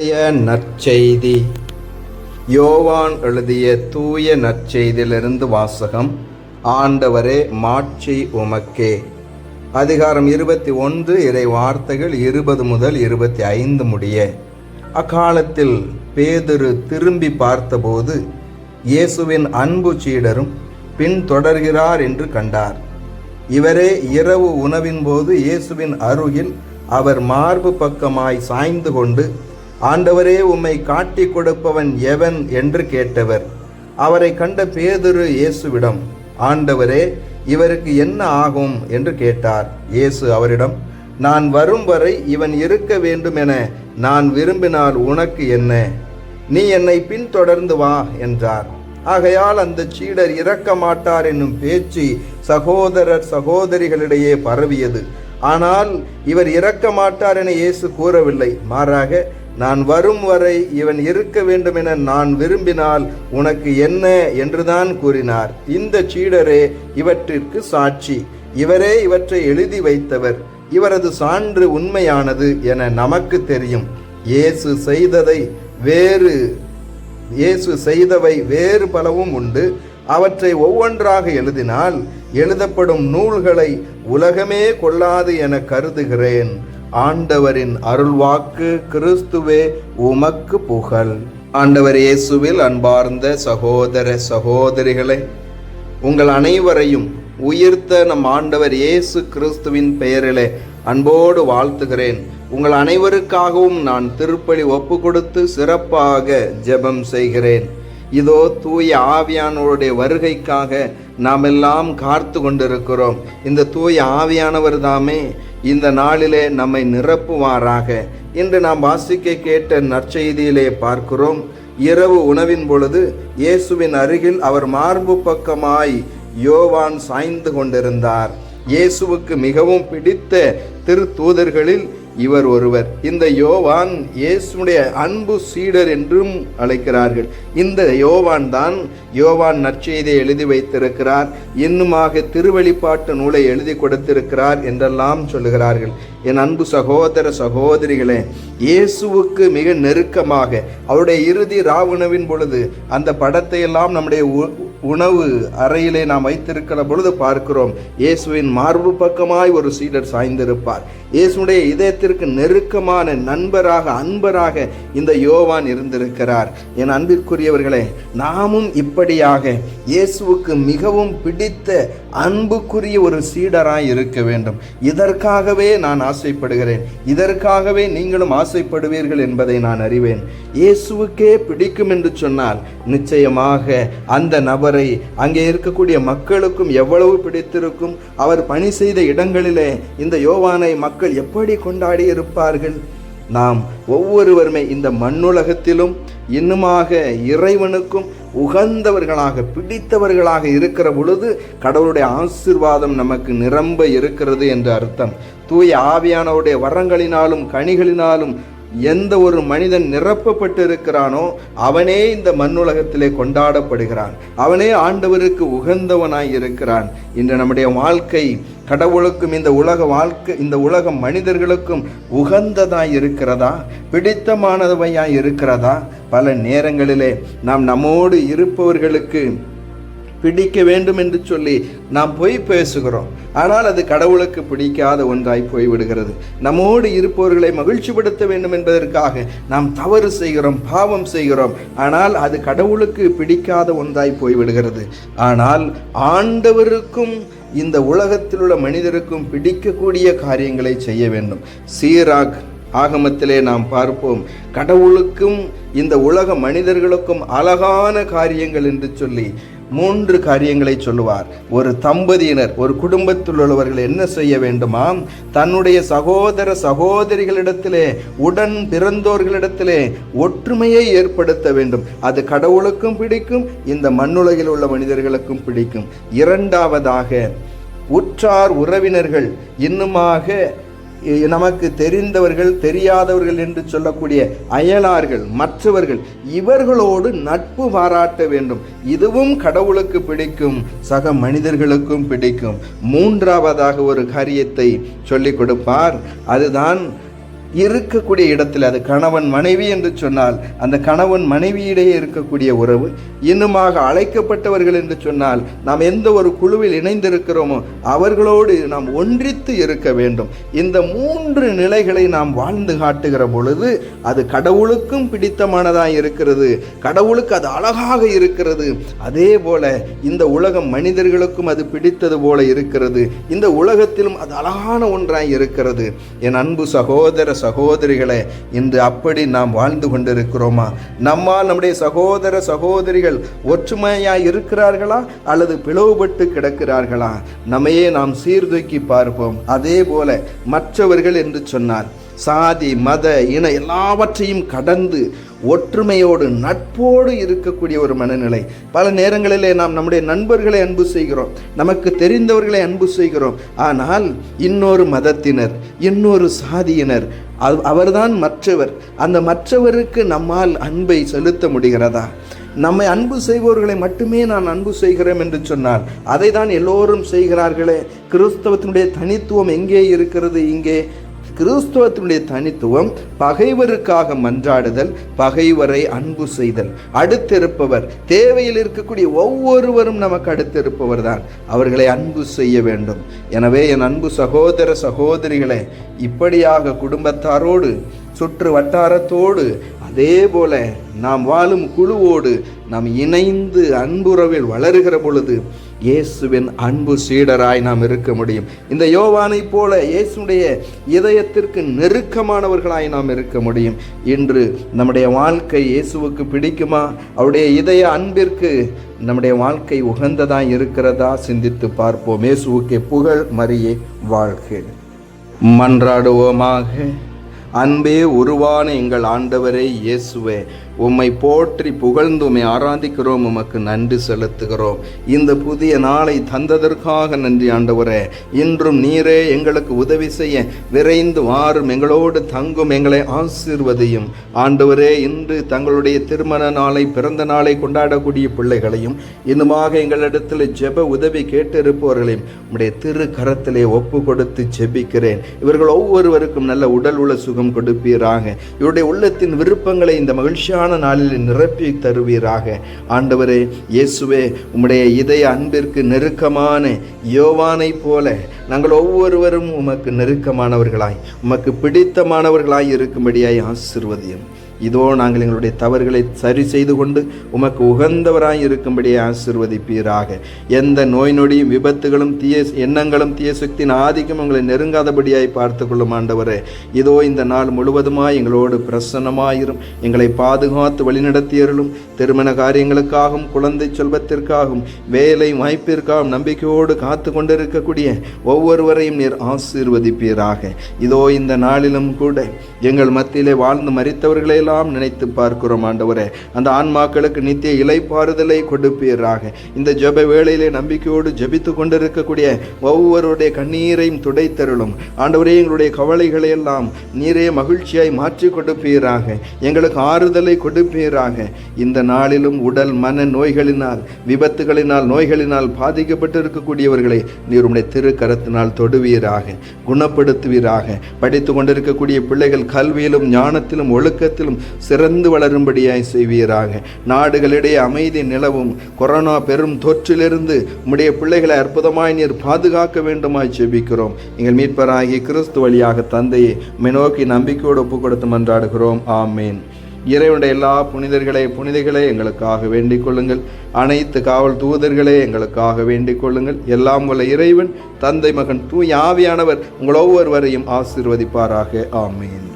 தூய நற்செய்தி. யோவான் எழுதிய தூய நற்செய்தியிலிருந்து வாசகம் ஆண்டவரே மாட்சி உமக்கே. அதிகாரம் இருபத்தி ஒன்று இறை வார்த்தைகள் இருபது முதல் இருபத்தி ஐந்து முடிய. அக்காலத்தில் பேதுரு திரும்பி பார்த்தபோது இயேசுவின் அன்பு சீடரும் பின்தொடர்கிறார் என்று கண்டார். இவரே இரவு உணவின் போது இயேசுவின் அருகில் அவர் மார்பு பக்கமாய் சாய்ந்து கொண்டு ஆண்டவரே உம்மை காட்டிக் கொடுப்பவன் எவன் என்று கேட்டவர். அவரை கண்ட பேதுரு இயேசுவிடம் ஆண்டவரே இவருக்கு என்ன ஆகும்? என்று கேட்டார். இயேசு அவரிடம் நான் வரும் வரை இவன் இருக்க வேண்டும் என நான் விரும்பினால் உனக்கு என்ன? நீ என்னை பின்தொடர்ந்து வா என்றார். ஆகையால் அந்த சீடர் இறக்க மாட்டார் என்னும் பேச்சு சகோதரர் சகோதரிகளிடையே பரவியது. ஆனால் இவர் இறக்க மாட்டார் என இயேசு கூறவில்லை. மாறாக நான் வரும் வரை இவன் இருக்க வேண்டும் என நான் விரும்பினால் உனக்கு என்ன என்றுதான் கூறினார். இந்த சீடரே இவற்றிற்கு சாட்சி. இவரே இவற்றை எழுதி வைத்தவர். இவரது சான்று உண்மையானது என நமக்கு தெரியும். இயேசு செய்ததை வேறு இயேசு செய்தவை வேறு பலவும் உண்டு. அவற்றை ஒவ்வொன்றாக எழுதினால் எழுதப்படும் நூல்களை உலகமே கொள்ளாது என கருதுகிறேன். ஆண்டவரின் அருள்வாக்கு கிறிஸ்துவே உமக்கு புகழ். ஆண்டவர் இயேசுவில் அன்பார்ந்த சகோதர சகோதரிகளே உங்கள் அனைவரையும் உயிர்த்த நம் ஆண்டவர் இயேசு கிறிஸ்துவின் பெயரிலே அன்போடு வாழ்த்துகிறேன். உங்கள் அனைவருக்காகவும் நான் திருப்பலி ஒப்பு கொடுத்து சிறப்பாக ஜெபம் செய்கிறேன். இதோ தூய ஆவியானவருடைய வருகைக்காக நாம் எல்லாம் காத்து கொண்டிருக்கிறோம் இந்த தூய ஆவியானவர் தாமே இந்த நாளிலே நம்மை நிரப்புவாராக. இன்று நாம் வாசிக்க கேட்ட நற்செய்தியிலே பார்க்கிறோம். இரவு உணவின் பொழுது இயேசுவின் அருகில் அவர் மார்பு பக்கமாய் யோவான் சாய்ந்து கொண்டிருந்தார். இயேசுவுக்கு மிகவும் பிடித்த திருத்தூதர்களில் இவர் ஒருவர். இந்த யோவான் இயேசுடைய அன்பு சீடர் என்றும் அழைக்கிறார்கள். இந்த யோவான் தான் யோவான் நற்செய்தியை எழுதி வைத்திருக்கிறார். இன்னுமாக திருவெளிப்பாட்டு நூலை எழுதி கொடுத்திருக்கிறார் என்றெல்லாம் சொல்லுகிறார்கள். என் அன்பு சகோதர சகோதரிகளே இயேசுவுக்கு மிக நெருக்கமாக அவருடைய இறுதி ராவுணவின் பொழுது அந்த படத்தை எல்லாம் நம்முடைய உ- உணவு அறையிலே நாம் வைத்திருக்கிற பொழுது பார்க்கிறோம் இயேசுவின் மார்பு பக்கமாய் ஒரு சீடர் சாய்ந்திருப்பார். இயேசுடைய இதயத்திற்கு நெருக்கமான நண்பராக அன்பராக இந்த யோவான் இருந்திருக்கிறார். என் அன்பிற்குரியவர்களே நாமும் இப்படியாக இயேசுவுக்கு மிகவும் பிடித்த அன்புக்குரிய ஒரு சீடராய் இருக்க வேண்டும். இதற்காகவே நான் ஆசைப்படுகிறேன். இதற்காகவே நீங்களும் ஆசைப்படுவீர்கள் என்பதை நான் அறிவேன். இயேசுவுக்கே பிடிக்கும் என்று சொன்னால் நிச்சயமாக அந்த நபர் அங்கே இருக்கக்கூடிய மக்களுக்கும் எவ்வளவு பிடித்திருக்கும் அவர் பணி செய்த இடங்களிலே இந்த யோவானை மக்கள் எப்படி கொண்டாடி இருப்பார்கள்? நாம் ஒவ்வொருவருமே இந்த மண்ணுலகத்திலும் இன்னுமாக இறைவனுக்கும் உகந்தவர்களாக பிடித்தவர்களாக இருக்கிற பொழுது கடவுளுடைய ஆசீர்வாதம் நமக்கு நிரம்ப இருக்கிறது என்று அர்த்தம். தூய ஆவியானவருடைய வரங்களினாலும் கனிகளினாலும் எந்த ஒரு மனிதன் நிரப்பப்பட்டு இருக்கிறானோ அவனே இந்த மண்ணுலகத்திலே கொண்டாடப்படுகிறான். அவனே ஆண்டவருக்கு உகந்தவனாய் இருக்கிறான். இன்று நம்முடைய வாழ்க்கை கடவுளுக்கும் இந்த உலக வாழ்க்கை இந்த உலக மனிதர்களுக்கும் உகந்ததாய் இருக்கிறதா? பிடித்தமானவையாய் இருக்கிறதா? பல நேரங்களிலே நாம் நம்மோடு இருப்பவர்களுக்கு பிடிக்க வேண்டும் என்று சொல்லி நாம் பொய் பேசுகிறோம். ஆனால் அது கடவுளுக்கு பிடிக்காத ஒன்றாய் போய்விடுகிறது. நம்மோடு இருப்பவர்களை மகிழ்ச்சிப்படுத்த வேண்டும் என்பதற்காக நாம் தவறு செய்கிறோம் பாவம் செய்கிறோம். ஆனால் அது கடவுளுக்கு பிடிக்காத ஒன்றாய் போய்விடுகிறது. ஆனால் ஆண்டவருக்கும் இந்த உலகத்தில் உள்ள மனிதருக்கும் பிடிக்கக்கூடிய காரியங்களை செய்ய வேண்டும். சீராக் ஆகமத்திலே நாம் பார்ப்போம். கடவுளுக்கும் இந்த உலக மனிதர்களுக்கும் அழகான காரியங்கள் என்று சொல்லி மூன்று காரியங்களை சொல்லுவார். ஒரு தம்பதியினர் ஒரு குடும்பத்தில் உள்ளவர்கள் என்ன செய்ய வேண்டுமா? தன்னுடைய சகோதர சகோதரிகளிடத்திலே உடன் பிறந்தோர்களிடத்திலே ஒற்றுமையை ஏற்படுத்த வேண்டும். அது கடவுளுக்கும் பிடிக்கும் இந்த மண்ணுலகில் உள்ள மனிதர்களுக்கும் பிடிக்கும். இரண்டாவதாக உற்றார் உறவினர்கள் இன்னுமாக நமக்கு தெரிந்தவர்கள் தெரியாதவர்கள் என்று சொல்லக்கூடிய அயலார்கள் மற்றவர்கள் இவர்களோடு நட்பு பாராட்ட வேண்டும். இதுவும் கடவுளுக்கு பிடிக்கும் சக மனிதர்களுக்கும் பிடிக்கும். மூன்றாவதாக ஒரு காரியத்தை சொல்லிக் கொடுப்பார். அதுதான் இருக்கக்கூடிய இடத்தில் அது கணவன் மனைவி என்று சொன்னால் அந்த கணவன் மனைவியிடையே இருக்கக்கூடிய உறவு இன்னுமாக அழைக்கப்பட்டவர்கள் என்று சொன்னால் நாம் எந்த ஒரு குழுவில் இணைந்திருக்கிறோமோ அவர்களோடு நாம் ஒன்றித்து இருக்க வேண்டும். இந்த மூன்று நிலைகளை நாம் வாழ்ந்து காட்டுகிற பொழுது அது கடவுளுக்கும் பிடித்தமானதாக இருக்கிறது. கடவுளுக்கு அது அழகாக இருக்கிறது. அதே போல இந்த உலகம் மனிதர்களுக்கும் அது பிடித்தது போல இருக்கிறது. இந்த உலகத்திலும் அது அழகான ஒன்றாய் இருக்கிறது. என் அன்பு சகோதர சகோதரிகளை இன்று அப்படி நாம் வாழ்ந்து கொண்டிருக்கிறோமா? நம்மால் நம்முடைய சகோதர சகோதரிகள் ஒற்றுமையாக இருக்கிறார்களா? அல்லது பிளவுபட்டு கிடக்கிறார்களா? நம்மையே நாம் சீர்தூக்கி பார்ப்போம். அதே போல மற்றவர்கள் என்று சொன்னார் சாதி மத இன எல்லாவற்றையும் கடந்து ஒற்றுமையோடு நட்போடு இருக்கக்கூடிய ஒரு மனநிலை. பல நேரங்களிலே நாம் நம்முடைய நண்பர்களை அன்பு செய்கிறோம். நமக்கு தெரிந்தவர்களை அன்பு செய்கிறோம். ஆனால் இன்னொரு மதத்தினர் இன்னொரு சாதியினர் அவர்தான் மற்றவர். அந்த மற்றவருக்கு நம்மால் அன்பை செலுத்த முடிகிறதா? நம்மை அன்பு செய்பவர்களை மட்டுமே நான் அன்பு செய்கிறேன் என்று சொன்னார் அதை தான் எல்லோரும் செய்கிறார்களே. கிறிஸ்தவத்தினுடைய தனித்துவம் எங்கே இருக்கிறது? இங்கே கிறிஸ்துவத்தினுடைய தனித்துவம் பகைவருக்காக மன்றாடுதல் பகைவரை அன்பு செய்தல். அடுத்திருப்பவர் தேவையில் இருக்கக்கூடிய ஒவ்வொருவரும் நமக்கு அடுத்திருப்பவர் தான் அவர்களை அன்பு செய்ய வேண்டும். எனவே என் அன்பு சகோதர சகோதரிகளை இப்படியாக குடும்பத்தாரோடு சுற்று வட்டாரத்தோடு அதே போல நாம் வாழும் குழுவோடு நாம் இணைந்து அன்புறவில் வளருகிற பொழுது இயேசுவின் அன்பு சீடராய் நாம் இருக்க முடியும். இந்த யோவானை போல இயேசுடைய இதயத்திற்கு நெருக்கமானவர்களாய் நாம் இருக்க முடியும். இன்று நம்முடைய வாழ்க்கை இயேசுவுக்கு பிடிக்குமா? அவருடைய இதய அன்பிற்கு நம்முடைய வாழ்க்கை உகந்ததாக இருக்கிறதா? சிந்தித்து பார்ப்போம். இயேசுவுக்கு புகழ் மறியே வாழ்க. மன்றாடுவோமாக. அன்பே உருவான எங்கள் ஆண்டவரே இயேசுவே. உம்மை போற்றி புகழ்ந்து உம்மை ஆராதிக்கிறோம் உமக்கு நன்றி செலுத்துகிறோம். இந்த புதிய நாளை தந்ததற்காக நன்றி ஆண்டவரே. இன்றும் நீரே எங்களுக்கு உதவி செய்ய விரைந்து வாரும் எங்களோடு தங்கும் எங்களை ஆசீர்வதியும். ஆண்டவரே இன்று தங்களுடைய திருமண நாளை பிறந்த நாளை கொண்டாடக்கூடிய பிள்ளைகளையும் இன்னுமாக எங்களிடத்தில் ஜெப உதவி கேட்டிருப்பவர்களையும் உம்முடைய திரு கரத்திலே ஒப்பு கொடுத்து ஜெபிக்கிறேன். இவர்கள் ஒவ்வொருவருக்கும் நல்ல உடல் உள்ள சுகம் கொடுப்பீராக. இவருடைய உள்ளத்தின் விருப்பங்களை இந்த மகிழ்ச்சியான நாளில் நிரப்பி தருவீராக. ஆண்டவரே இயேசுவே உம்முடைய இதய அன்பிற்கு நெருக்கமான யோவானை போல நாங்கள் ஒவ்வொருவரும் உமக்கு நெருக்கமானவர்களாய் உமக்கு பிடித்தமானவர்களாய் இருக்கும்படியாய் ஆசிர்வதியும். இதோ நாங்கள் எங்களுடைய தவறுகளை சரி செய்து கொண்டு உமக்கு உகந்தவராய் இருக்கும்படியே ஆசிர்வதிப்பீராக. எந்த நோய் நொடியும் விபத்துகளும் தீய எண்ணங்களும் தீய சக்தியின் ஆதிக்கம் எங்களை நெருங்காதபடியாய் பார்த்து கொள்ளும் ஆண்டவரே. இதோ இந்த நாள் முழுவதுமாய் எங்களோடு பிரசன்னமாயிரும். எங்களை பாதுகாத்து வழிநடத்தியருளும் திருமண காரியங்களுக்காகவும் குழந்தை செல்வத்திற்காகவும் வேலை வாய்ப்பிற்காகவும் நம்பிக்கையோடு காத்து கொண்டிருக்கக்கூடிய ஒவ்வொருவரையும் நீர் ஆசீர்வதிப்பீராக. இதோ இந்த நாளிலும் கூட எங்கள் மத்தியிலே வாழ்ந்து மறித்தவர்களே எல்லாம் நினைத்து பார்க்கிறோம் ஆண்டவரே. அந்த ஆன்மாக்களுக்கு நித்திய இலைப்பாறுதலை கொடுப்பீராக. இந்த ஜெப வேளையிலே நம்பிக்கையோடு ஜெபித்து கொண்டிருக்கக்கூடிய ஒவ்வொருடைய கண்ணீரையும் துடைத்தருளும். ஆண்டவரே எங்களுடைய கவலைகளை எல்லாம் நீரே மகிழ்ச்சியாய் மாற்றி கொடுப்பீராக. எங்களுக்கு ஆறுதலை கொடுப்பீராக. இந்த நாளிலும் உடல் மன நோய்களினால் விபத்துகளினால் நோய்களினால் பாதிக்கப்பட்டு இருக்கக்கூடியவர்களை நீர் உடைய திருக்கரத்தினால் தொடுவீராக குணப்படுத்துவீராக. படித்து கொண்டிருக்கக்கூடிய பிள்ளைகள் கல்வியிலும் ஞானத்திலும் ஒழுக்கத்திலும் சிறந்து வளரும்படியாய் செய்வீராக. நாடுகளிடையே அமைதி நிலவும். கொரோனா பெரும் தொற்றிலிருந்து உம்முடைய பிள்ளைகளை அற்புதமாய் நீர் பாதுகாக்க வேண்டுமாய் செபிக்கிறோம். எங்கள் மீட்பராகிய கிறிஸ்து வழியாக தந்தையை உம்மை நோக்கி நம்பிக்கையோடு ஒப்பு கொடுத்து மன்றாடுகிறோம். ஆமேன். இறைவனுடைய எல்லா புனிதர்களே புனிதைகளே எங்களுக்காக வேண்டிக் கொள்ளுங்கள். அனைத்து காவல் தூதர்களே எங்களுக்காக வேண்டிக் கொள்ளுங்கள். எல்லாம் உள்ள இறைவன் தந்தை மகன் தூய் ஆவியானவர் உங்கள் ஒவ்வொருவரையும் ஆசீர்வதிப்பாராக. ஆமீன்.